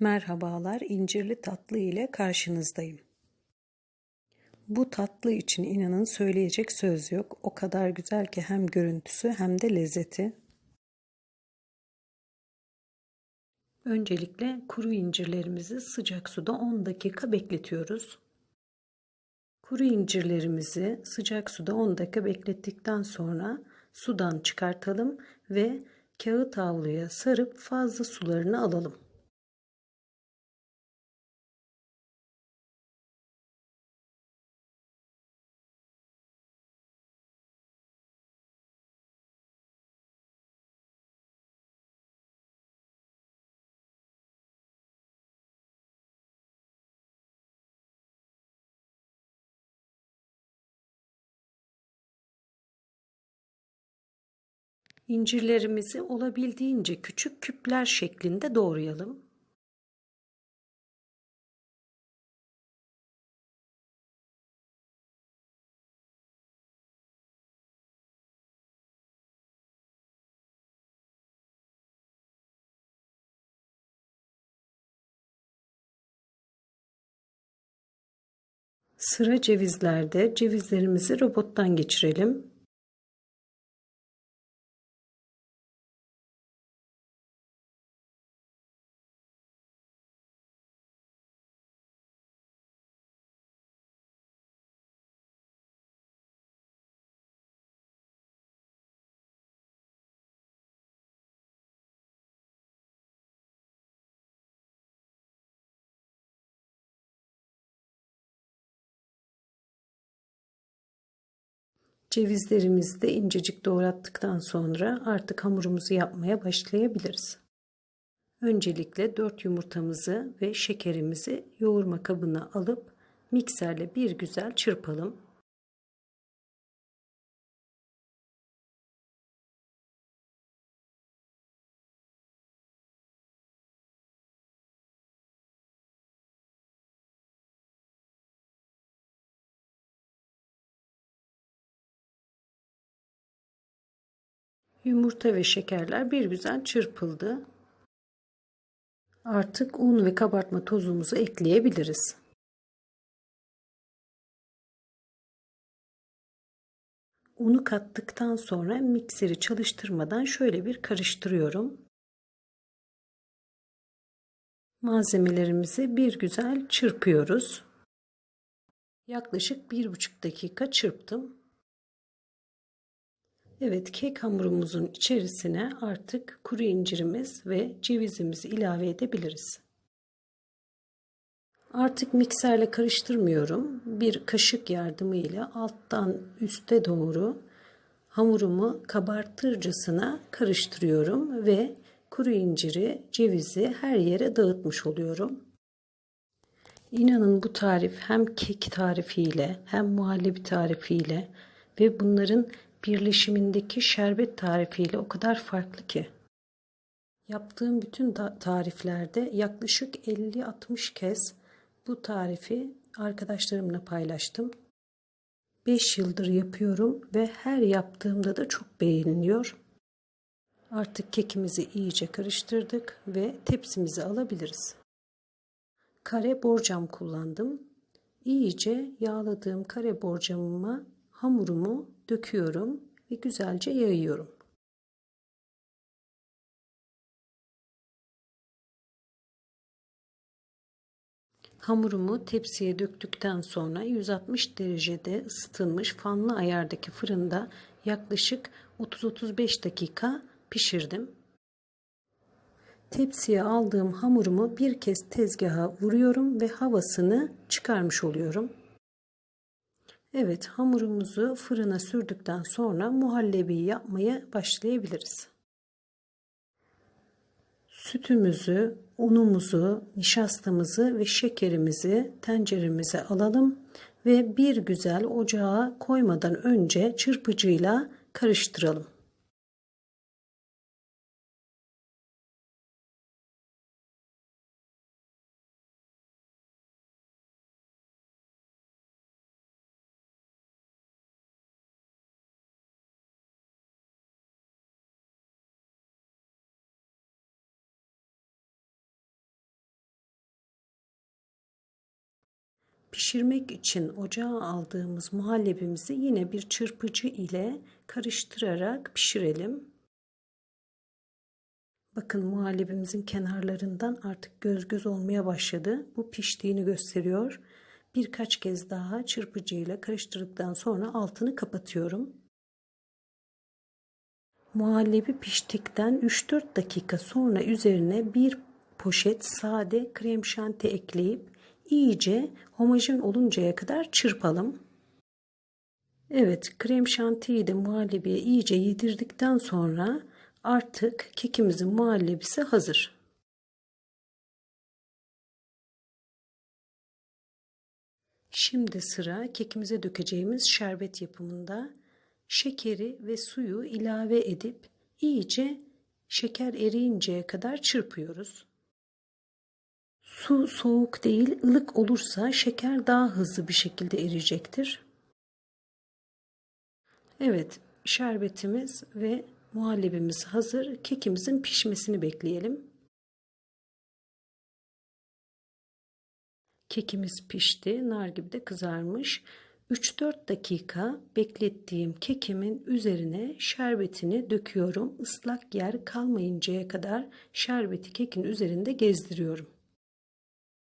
Merhabalar, incirli tatlı ile karşınızdayım. Bu tatlı için inanın söyleyecek söz yok. O kadar güzel ki hem görüntüsü hem de lezzeti. Öncelikle kuru incirlerimizi sıcak suda 10 dakika bekletiyoruz. Kuru incirlerimizi sıcak suda 10 dakika beklettikten sonra sudan çıkartalım ve kağıt havluya sarıp fazla sularını alalım. İncirlerimizi olabildiğince küçük küpler şeklinde doğrayalım. Sıra cevizlerde. Cevizlerimizi robottan geçirelim. Cevizlerimizi de incecik doğrattıktan sonra artık hamurumuzu yapmaya başlayabiliriz. Öncelikle 4 yumurtamızı ve şekerimizi yoğurma kabına alıp mikserle bir güzel çırpalım. Yumurta ve şekerler bir güzel çırpıldı. Artık un ve kabartma tozumuzu ekleyebiliriz. Unu kattıktan sonra mikseri çalıştırmadan şöyle bir karıştırıyorum. Malzemelerimizi bir güzel çırpıyoruz. Yaklaşık bir buçuk dakika çırptım. Evet kek hamurumuzun içerisine artık kuru incirimiz ve cevizimizi ilave edebiliriz. Artık mikserle karıştırmıyorum. Bir kaşık yardımıyla alttan üste doğru hamurumu kabartırcasına karıştırıyorum ve kuru inciri, cevizi her yere dağıtmış oluyorum. İnanın bu tarif hem kek tarifiyle hem muhallebi tarifiyle ve bunların birleşimindeki şerbet tarifiyle o kadar farklı ki. Yaptığım bütün tariflerde yaklaşık 50-60 kez bu tarifi arkadaşlarımla paylaştım. 5 yıldır yapıyorum ve her yaptığımda da çok beğeniliyor. Artık kekimizi iyice karıştırdık ve tepsimizi alabiliriz. Kare borcam kullandım. İyice yağladığım kare borcamıma hamurumu döküyorum ve güzelce yayıyorum. Hamurumu tepsiye döktükten sonra 160 derecede ısıtılmış fanlı ayardaki fırında yaklaşık 30-35 dakika pişirdim. Tepsiye aldığım hamurumu bir kez tezgaha vuruyorum ve havasını çıkarmış oluyorum. Evet hamurumuzu fırına sürdükten sonra muhallebi yapmaya başlayabiliriz. Sütümüzü, unumuzu, nişastamızı ve şekerimizi tenceremize alalım ve bir güzel ocağa koymadan önce çırpıcıyla karıştıralım. Pişirmek için ocağa aldığımız muhallebimizi yine bir çırpıcı ile karıştırarak pişirelim. Bakın muhallebimizin kenarlarından artık göz göz olmaya başladı. Bu piştiğini gösteriyor. Birkaç kez daha çırpıcıyla karıştırdıktan sonra altını kapatıyorum. Muhallebi piştikten 3-4 dakika sonra üzerine bir poşet sade krem şanti ekleyip iyice homojen oluncaya kadar çırpalım. Evet krem şantiyi de muhallebiye iyice yedirdikten sonra artık kekimizin muhallebisi hazır. Şimdi sıra kekimize dökeceğimiz şerbet yapımında şekeri ve suyu ilave edip iyice şeker eriyinceye kadar çırpıyoruz. Su soğuk değil, ılık olursa şeker daha hızlı bir şekilde eriyecektir. Evet, şerbetimiz ve muhallebimiz hazır. Kekimizin pişmesini bekleyelim. Kekimiz pişti, nar gibi de kızarmış. 3-4 dakika beklettiğim kekimin üzerine şerbetini döküyorum. Islak yer kalmayıncaya kadar şerbeti kekin üzerinde gezdiriyorum.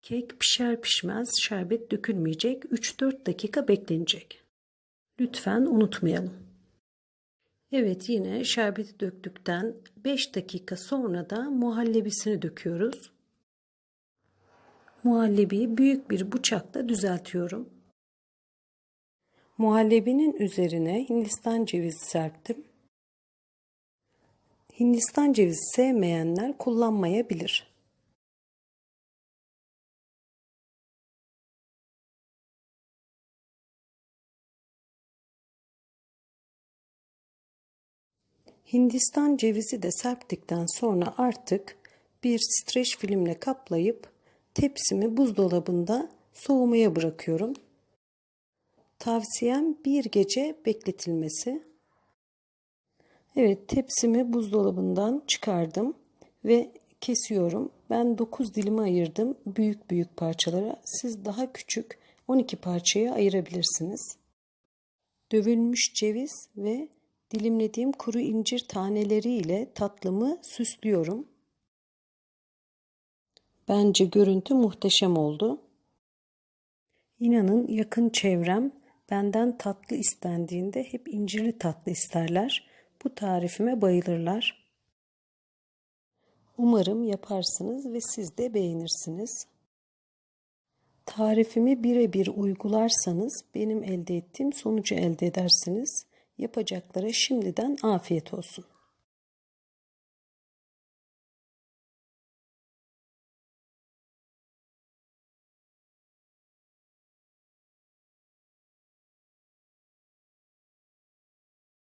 Kek pişer pişmez şerbet dökülmeyecek. 3-4 dakika beklenecek. Lütfen unutmayalım. Evet yine şerbeti döktükten 5 dakika sonra da muhallebisini döküyoruz. Muhallebiyi büyük bir bıçakla düzeltiyorum. Muhallebinin üzerine Hindistan cevizi serptim. Hindistan cevizi sevmeyenler kullanmayabilir. Hindistan cevizi de serptikten sonra artık bir streç filmle kaplayıp tepsimi buzdolabında soğumaya bırakıyorum. Tavsiyem bir gece bekletilmesi. Evet tepsimi buzdolabından çıkardım ve kesiyorum. Ben 9 dilime ayırdım büyük büyük parçalara. Siz daha küçük 12 parçaya ayırabilirsiniz. Dövülmüş ceviz ve dilimlediğim kuru incir taneleri ile tatlımı süslüyorum. Bence görüntü muhteşem oldu. İnanın yakın çevrem benden tatlı istendiğinde hep incirli tatlı isterler. Bu tarifime bayılırlar. Umarım yaparsınız ve siz de beğenirsiniz. Tarifimi birebir uygularsanız benim elde ettiğim sonucu elde edersiniz. Yapacaklara şimdiden afiyet olsun.